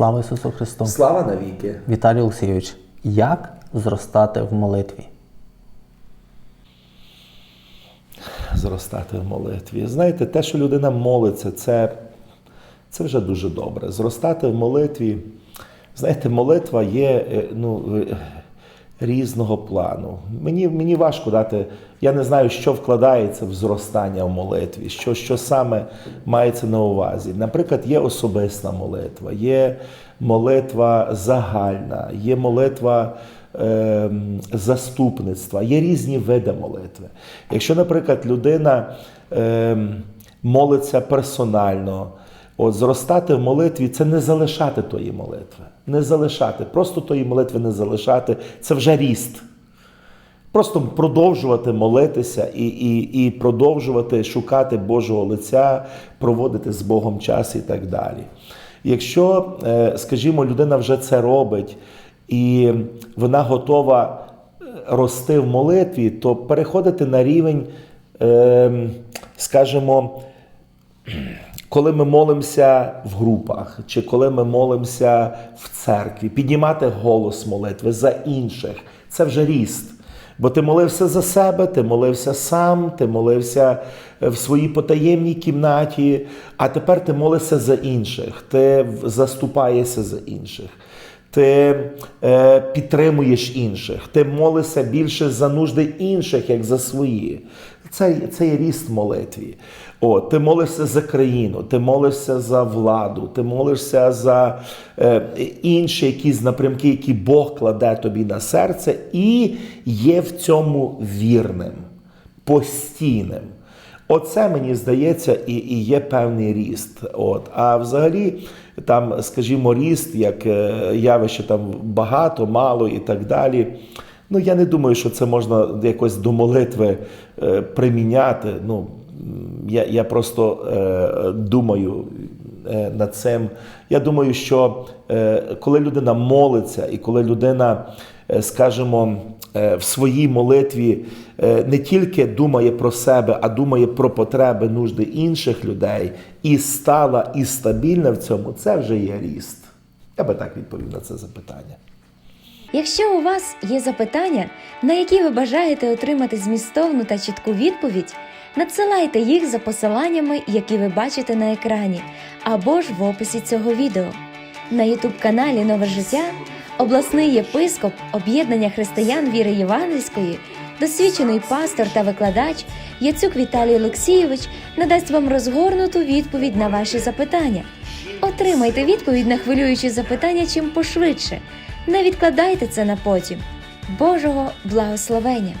Слава Ісусу Христу! Слава навіки! Віталій Олексійович, як зростати в молитві? Зростати в молитві. Знаєте, те, що людина молиться, це, це вже дуже добре. Зростати в молитві. Знаєте, молитва є е, ну, е, різного плану. Мені, мені важко дати. Я не знаю, що вкладається в зростання в молитві, що, що саме мається на увазі. Наприклад, є особиста молитва, є молитва загальна, є молитва е, заступництва, є різні види молитви. Якщо, наприклад, людина е, молиться персонально, от зростати в молитві це не залишати тої молитви. Не залишати, просто тої молитви не залишати це вже ріст. Просто продовжувати молитися і, і, і продовжувати шукати Божого лиця, проводити з Богом час і так далі. Якщо, е, скажімо, людина вже це робить і вона готова е, рости в молитві, то переходити на рівень, е, скажімо, коли ми молимося в групах, чи коли ми молимося в церкві, піднімати голос молитви за інших, це вже ріст. Бо ти молився за себе, ти молився сам, ти молився е, в своїй потаємній кімнаті, а тепер ти молишся за інших, ти заступаєшся за інших, ти е, підтримуєш інших, ти молишся більше за нужди інших, як за свої. Це, це є ріст молитві. О, ти молишся за країну, ти молишся за владу, ти молишся за е, інші якісь напрямки, які Бог кладе тобі на серце, і є в цьому вірним, постійним. Оце мені здається, і, і є певний ріст. От. А взагалі, там, скажімо, ріст, як е, явище там багато, мало і так далі. Ну, я не думаю, що це можна якось до молитви е, приміняти. Ну, я, я просто е, думаю е, над цим. Я думаю, що е, коли людина молиться, і коли людина, е, скажімо, е, в своїй молитві е, не тільки думає про себе, а думає про потреби, нужди інших людей, і стала і стабільна в цьому, це вже є ріст. Я би так відповів на це запитання. Якщо у вас є запитання, на які ви бажаєте отримати змістовну та чітку відповідь, надсилайте їх за посиланнями, які ви бачите на екрані, або ж в описі цього відео. На ютуб-каналі Нове життя обласний єпископ об'єднання християн віри Євангельської, досвідчений пастор та викладач Яцюк Віталій Олексійович надасть вам розгорнуту відповідь на ваші запитання. Отримайте відповідь на хвилюючі запитання чим пошвидше. Не відкладайте це на потім. Божого благословення!